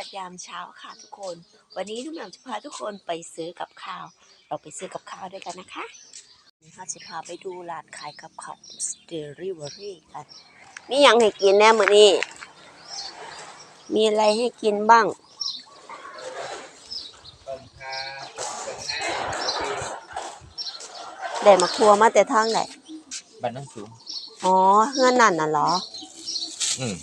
วัสดียามเช้าค่ะทุกคน วันนี้นุ่มหนำจะพาทุกคนไปซื้อกับข้าว เราไปซื้อกับข้าวด้วยกันนะคะเราจะพาไปดูร้านขายกับข้าวสเตอรี่เวอรี่กันมีหยังให้กินแน่มื้อนี้ มีอะไรให้กินบ้างต้มคาต้มให้ได้มาทัวมาแต่ทางไหนบ้านน้องสูง อ๋อเฮือนนั่นน่ะเหรอ อืม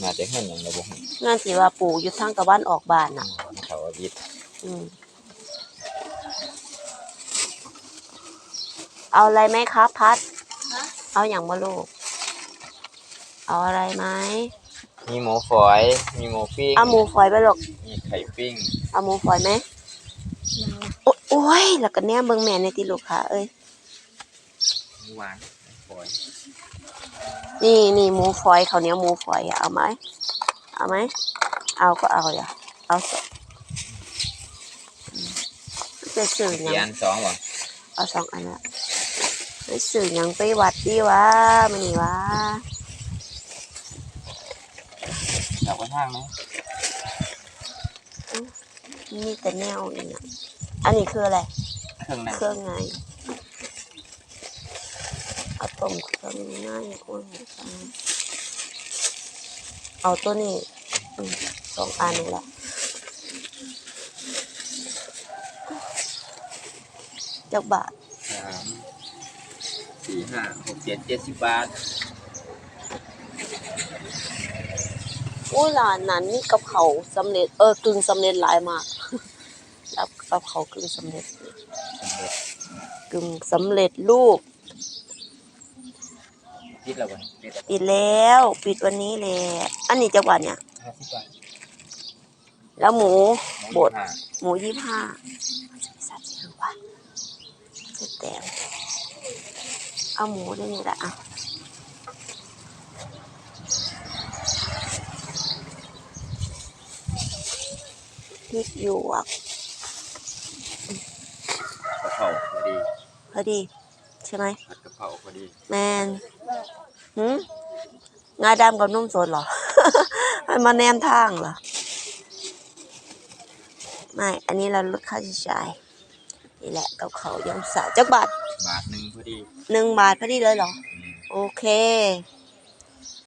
มาแต่เฮือนอย่างไรบ่ฮู้เฮือนสิว่าปู่อยู่ทางตะวันออกบ้านน่ะเขาว่าวิทย์อืมเอาอะไรไหมครับพัด เอาอย่างมาลูก เอาอะไรไหม มีหมูฝอย มีหมูปิ้งเอาหมูฝอยไปลูกมีไข่ปิ้ง เอาหมูฝอยไหมโอ๊ยโอ้ย แล้วก็แนมเบิ่งแม่ในติลูกค่ะ เอ้ยหมูหวานฝ อยนี่นี่หมูฝอยข้าวเหนียวหมูฝอยอะเอาไหมเอาไหมเอาก็เอาอย่าเอาสิอืมจะสื่อหกี่ยัอังนสองบ่เอาสองอันละไปสื่อหยังไปวัดดีวะมันนี่วะเราก็ทางไหมมีแต่แนวนี่นะอันนี้คืออะไร เครื่องในเครื่องในเอา ต้มเครื่องในอ้วนเอาตัวนี้อืมสองอันนี่แหละจักบาทสามสี่ห้าหกเจ็ดเจ็ดสิบบาทอุ้ยร้านนั้นนี่กับเขาวสำเร็จเออกึ่งสำเร็จหลายมากรับกับเขาวกึ่งสำเร็จสำเร็จกึ่งสำเร็จรูป คิดแล้วบ่คิดแล้วปิดแล้ว ปิดวันนี้แหละอันนี้จักบาทเนี่ย ห้าสิบบาทแล้วหมูหมู บด ห้าหมูยี่ห้าสัตว์หรือวะจะแต้มเอาหมูด้วยนี่แหละอะพริกหยวกกะเพราพอดีพอดี ใช่ไหมผัดกะเพราพอดีแมนหืมงาดำกับนุ่มสดเหรอให้มาแนมทางเหรอ ไม่ อันนี้เราลดค่าใช้จ่ายนี่แหละกับเขาวยำสาวจักบาทบาทหนึ่งพอดีหนึ่งบาทพอดีเลยเหรออืมโอเคเ